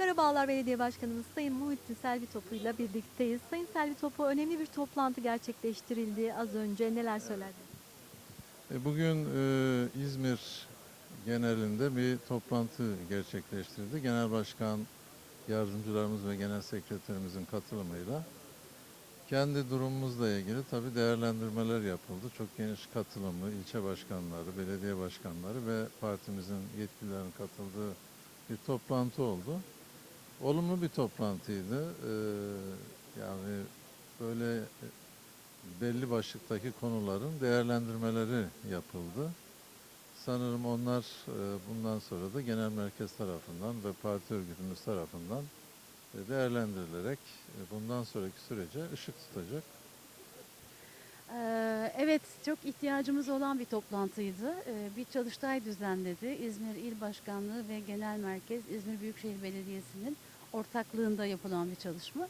Karabağlar Belediye Başkanımız Sayın Muhittin Selvi Topu ile birlikteyiz. Sayın Selvi Topu önemli bir toplantı gerçekleştirildi az önce. Neler söylerdiniz? E, Bugün e, İzmir genelinde bir toplantı gerçekleştirdi. Genel Başkan yardımcılarımız ve genel sekreterimizin katılımıyla kendi durumumuzla ilgili tabii değerlendirmeler yapıldı. Çok geniş katılımlı ilçe başkanları, belediye başkanları ve partimizin yetkililerinin katıldığı bir toplantı oldu. Olumlu bir toplantıydı. Ee, yani böyle belli başlıktaki konuların değerlendirmeleri yapıldı. Sanırım onlar e, bundan sonra da genel merkez tarafından ve parti örgütümüz tarafından e, değerlendirilerek e, bundan sonraki sürece ışık tutacak. Ee, Evet, çok ihtiyacımız olan bir toplantıydı. Ee, Bir çalıştay düzenledi. İzmir İl Başkanlığı ve Genel Merkez İzmir Büyükşehir Belediyesi'nin ortaklığında yapılan bir çalışma.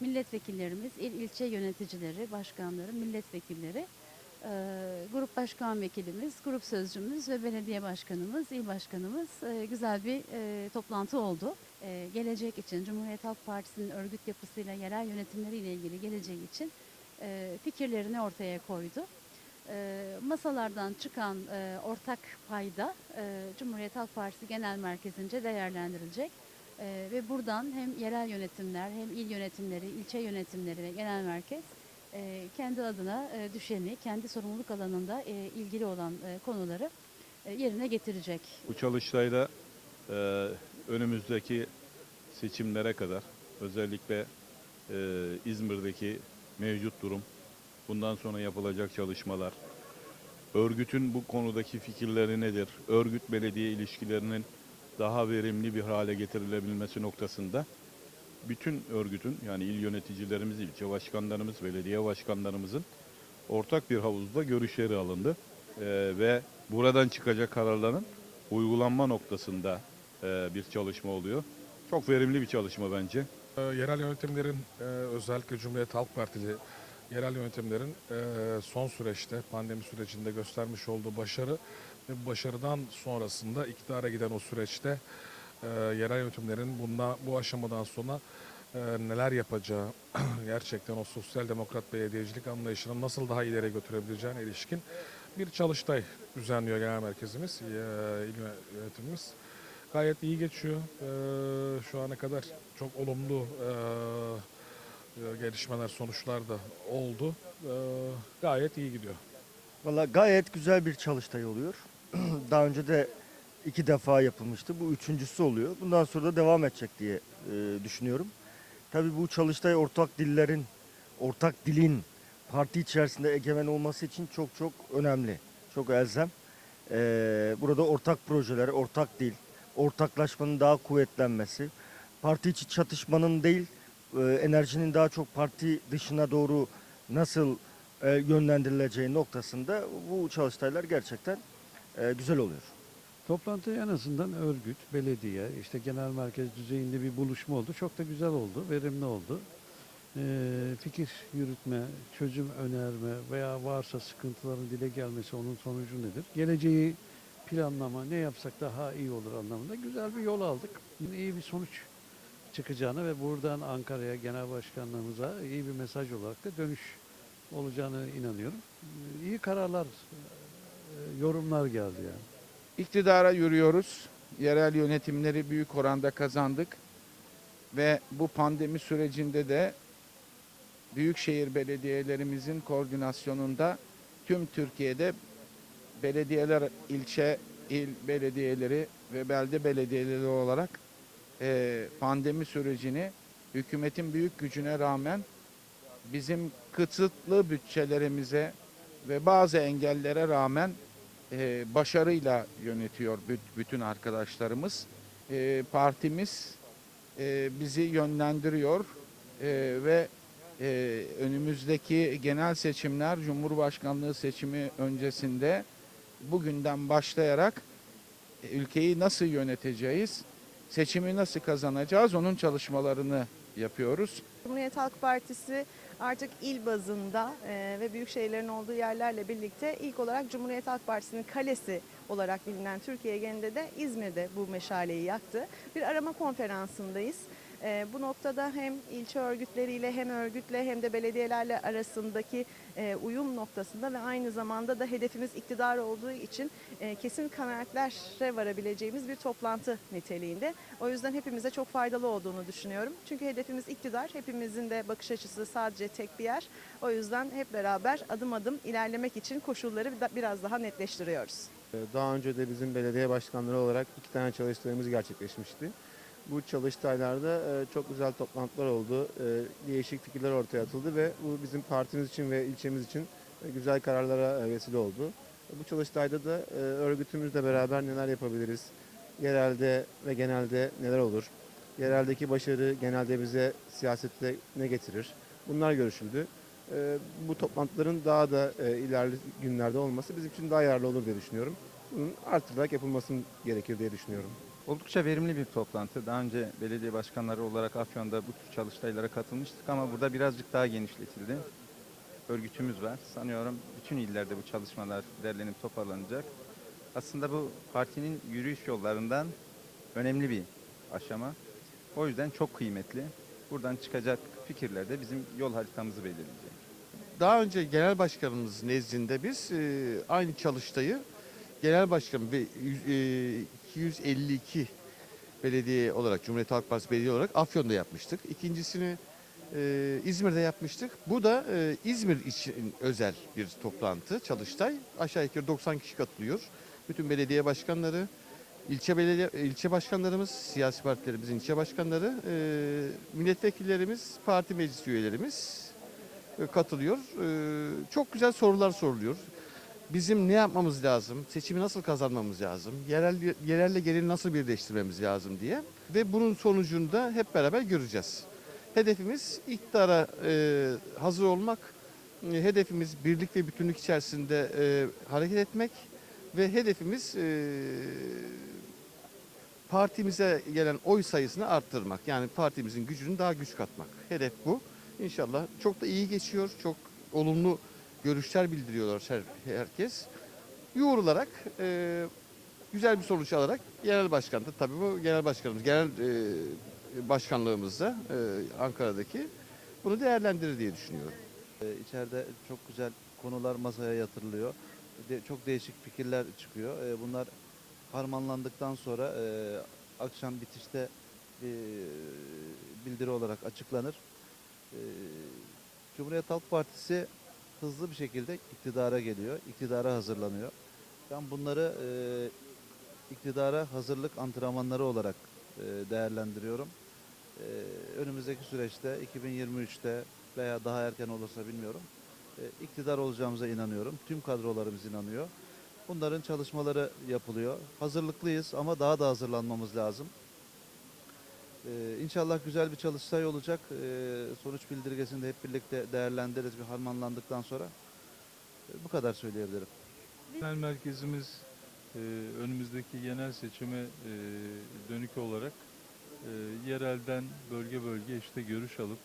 Milletvekillerimiz, il ilçe yöneticileri, başkanları, milletvekilleri, e, grup başkan vekilimiz, grup sözcümüz ve belediye başkanımız, il başkanımız e, güzel bir e, toplantı oldu. Gelecek için, Cumhuriyet Halk Partisi'nin örgüt yapısıyla, yerel yönetimleriyle ilgili geleceği için fikirlerini ortaya koydu. Masalardan çıkan ortak payda Cumhuriyet Halk Partisi Genel Merkezi'nce değerlendirilecek. E, ve buradan hem yerel yönetimler hem il yönetimleri, ilçe yönetimleri ve genel merkez e, kendi adına e, düşeni, kendi sorumluluk alanında e, ilgili olan e, konuları e, yerine getirecek. Bu çalıştayda e, önümüzdeki seçimlere kadar özellikle e, İzmir'deki mevcut durum, bundan sonra yapılacak çalışmalar, örgütün bu konudaki fikirleri nedir, örgüt belediye ilişkilerinin daha verimli bir hale getirilebilmesi noktasında bütün örgütün yani il yöneticilerimiz, ilçe başkanlarımız, belediye başkanlarımızın ortak bir havuzda görüşleri alındı. E, ve buradan çıkacak kararların uygulanma noktasında e, bir çalışma oluyor. Çok verimli bir çalışma bence. Ee, Yerel yönetimlerin e, özellikle Cumhuriyet Halk Partili yerel yönetimlerin e, son süreçte pandemi sürecinde göstermiş olduğu başarı başarıdan sonrasında iktidara giden o süreçte e, yerel yönetimlerin bunda bu aşamadan sonra e, neler yapacağı gerçekten o sosyal demokrat belediyecilik anlayışını nasıl daha ileri götürebileceğine ilişkin bir çalıştay düzenliyor genel merkezimiz, e, il yönetimimiz. Gayet iyi geçiyor. Ee, şu ana kadar çok olumlu e, e, gelişmeler, sonuçlar da oldu. Ee, gayet iyi gidiyor. Valla gayet güzel bir çalıştay oluyor. Daha önce de iki defa yapılmıştı. Bu üçüncüsü oluyor. Bundan sonra da devam edecek diye e, düşünüyorum. Tabii bu çalıştay ortak dillerin, ortak dilin parti içerisinde egemen olması için çok çok önemli. Çok elzem. Ee, burada ortak projeler, ortak dil, ortaklaşmanın daha kuvvetlenmesi, parti içi çatışmanın değil, e, enerjinin daha çok parti dışına doğru nasıl e, yönlendirileceği noktasında bu çalıştaylar gerçekten e, güzel oluyor. Toplantı en azından örgüt, belediye, işte genel merkez düzeyinde bir buluşma oldu. Çok da güzel oldu, verimli oldu. Ee, fikir yürütme, çözüm önerme veya varsa sıkıntıların dile gelmesi onun sonucu nedir? Geleceği planlama, ne yapsak daha iyi olur anlamında güzel bir yol aldık. İyi bir sonuç çıkacağını ve buradan Ankara'ya, genel başkanlığımıza iyi bir mesaj olarak da dönüş olacağını inanıyorum. Ee, İyi kararlar, e, yorumlar geldi yani. İktidara yürüyoruz. Yerel yönetimleri büyük oranda kazandık. Ve bu pandemi sürecinde de büyükşehir belediyelerimizin koordinasyonunda tüm Türkiye'de belediyeler, ilçe, il belediyeleri ve belde belediyeleri olarak eee, pandemi sürecini hükümetin büyük gücüne rağmen bizim kısıtlı bütçelerimize ve bazı engellere rağmen e, başarıyla yönetiyor büt- bütün arkadaşlarımız. E, partimiz e, bizi yönlendiriyor E, ve e, önümüzdeki genel seçimler Cumhurbaşkanlığı seçimi öncesinde bugünden başlayarak e, ülkeyi nasıl yöneteceğiz, seçimi nasıl kazanacağız onun çalışmalarını yapıyoruz. Cumhuriyet Halk Partisi artık il bazında e, ve büyük şehirlerin olduğu yerlerle birlikte ilk olarak Cumhuriyet Halk Partisi'nin kalesi olarak bilinen Türkiye genelinde de İzmir'de bu meşaleyi yaktı. Bir arama konferansındayız. Ee, bu noktada hem ilçe örgütleriyle hem örgütle hem de belediyelerle arasındaki e, uyum noktasında ve aynı zamanda da hedefimiz iktidar olduğu için e, kesin kanaatlere varabileceğimiz bir toplantı niteliğinde. O yüzden hepimize çok faydalı olduğunu düşünüyorum. Çünkü hedefimiz iktidar. Hepimizin de bakış açısı sadece tek bir yer. O yüzden hep beraber adım adım ilerlemek için koşulları biraz daha netleştiriyoruz. Ee, Daha önce de bizim belediye başkanları olarak iki tane çalıştayımız gerçekleşmişti. Bu çalıştaylarda e, çok güzel toplantılar oldu, e, değişik fikirler ortaya atıldı ve bu bizim partimiz için ve ilçemiz için e, güzel kararlara e, vesile oldu. Bu çalıştayda da e, örgütümüzle beraber neler yapabiliriz, yerelde ve genelde neler olur, yereldeki başarı genelde bize siyasette ne getirir, bunlar görüşüldü. E, Bu toplantıların daha da e, ilerli günlerde olması bizim için daha yararlı olur diye düşünüyorum. Bunun artırarak yapılması gerekir diye düşünüyorum. Oldukça verimli bir toplantı. Daha önce belediye başkanları olarak Afyon'da bu tür çalıştaylara katılmıştık ama burada birazcık daha genişletildi. Örgütümüz var. Sanıyorum bütün illerde bu çalışmalar derlenip toparlanacak. Aslında bu partinin yürüyüş yollarından önemli bir aşama. O yüzden çok kıymetli. Buradan çıkacak fikirler de bizim yol haritamızı belirleyecek. Daha önce genel başkanımız nezdinde biz e, aynı çalıştayı genel başkan yüz- e, 252 belediye olarak Cumhuriyet Halk Partisi belediye olarak Afyon'da yapmıştık. İkincisini e, İzmir'de yapmıştık. Bu da e, İzmir için özel bir toplantı, çalıştay. Aşağı yukarı 90 kişi katılıyor. Bütün belediye başkanları, ilçe belediye ilçe başkanlarımız, siyasi partilerimizin ilçe başkanları, e, milletvekillerimiz, parti meclis üyelerimiz e, katılıyor. E, Çok güzel sorular soruluyor. Bizim ne yapmamız lazım? Seçimi nasıl kazanmamız lazım? Yerel yerelle geneli nasıl birleştirmemiz lazım diye. Ve bunun sonucunda hep beraber göreceğiz. Hedefimiz iktidara e, hazır olmak. E, hedefimiz birlik ve bütünlük içerisinde e, hareket etmek ve hedefimiz e, partimize gelen oy sayısını arttırmak. Yani partimizin gücünü daha güç katmak. Hedef bu. İnşallah çok da iyi geçiyor. Çok olumlu görüşler bildiriyorlar her- herkes. Yoğrularak e, güzel bir sonuç alarak genel başkan da tabii bu genel başkanımız, genel e, başkanlığımızda e, Ankara'daki bunu değerlendirir diye düşünüyorum. İçeride çok güzel konular masaya yatırılıyor. De- çok değişik fikirler çıkıyor. E, bunlar harmanlandıktan sonra e, akşam bitişte e, bildiri olarak açıklanır. E, Cumhuriyet Halk Partisi hızlı bir şekilde iktidara geliyor, iktidara hazırlanıyor. Ben bunları e, iktidara hazırlık antrenmanları olarak e, değerlendiriyorum. E, önümüzdeki süreçte 2023'te veya daha erken olursa bilmiyorum. E, iktidar olacağımıza inanıyorum. Tüm kadrolarımız inanıyor. Bunların çalışmaları yapılıyor. Hazırlıklıyız ama daha da hazırlanmamız lazım. E, inşallah güzel bir çalıştay olacak. E, sonuç bildirgesini de hep birlikte değerlendiririz bir harmanlandıktan sonra. E, bu kadar söyleyebilirim. Genel merkezimiz e, önümüzdeki genel seçime e, dönük olarak e, yerelden bölge bölge işte görüş alıp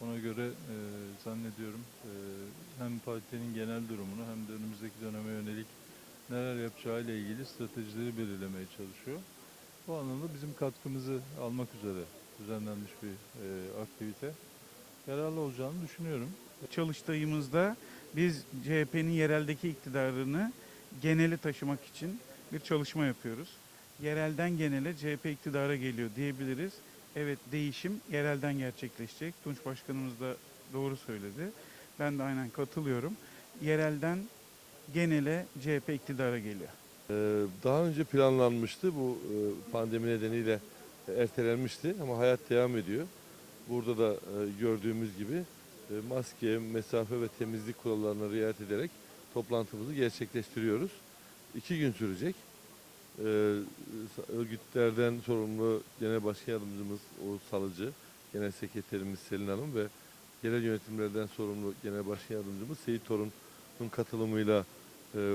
ona göre e, zannediyorum e, hem partinin genel durumunu hem de önümüzdeki döneme yönelik neler yapacağı ile ilgili stratejileri belirlemeye çalışıyor. Bu anlamda bizim katkımızı almak üzere düzenlenmiş bir e, aktivite. Yararlı olacağını düşünüyorum. çalıştayımızda biz CHP'nin yereldeki iktidarını genele taşımak için bir çalışma yapıyoruz. Yerelden genele CHP iktidara geliyor diyebiliriz. Evet değişim yerelden gerçekleşecek. Tunç Başkanımız da doğru söyledi. Ben de aynen katılıyorum. Yerelden genele CHP iktidara geliyor. Ee, Daha önce planlanmıştı. Bu e, pandemi nedeniyle ertelenmişti ama hayat devam ediyor. Burada da e, gördüğümüz gibi e, maske, mesafe ve temizlik kurallarına riayet ederek toplantımızı gerçekleştiriyoruz. İki gün sürecek. Ee, Örgütlerden sorumlu Genel Başkan Yardımcımız Oğuz Salıcı, Genel Sekreterimiz Selin Hanım ve genel yönetimlerden sorumlu Genel Başkan Yardımcımız Seyit Torun'un katılımıyla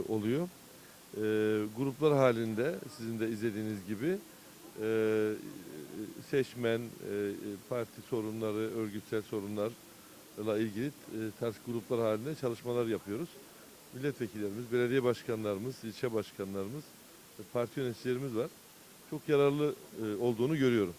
oluyor. E, gruplar halinde sizin de izlediğiniz gibi e, seçmen, e, parti sorunları, örgütsel sorunlarla ilgili e, ters gruplar halinde çalışmalar yapıyoruz. Milletvekillerimiz, belediye başkanlarımız, ilçe başkanlarımız, parti yöneticilerimiz var. Çok yararlı e, olduğunu görüyorum.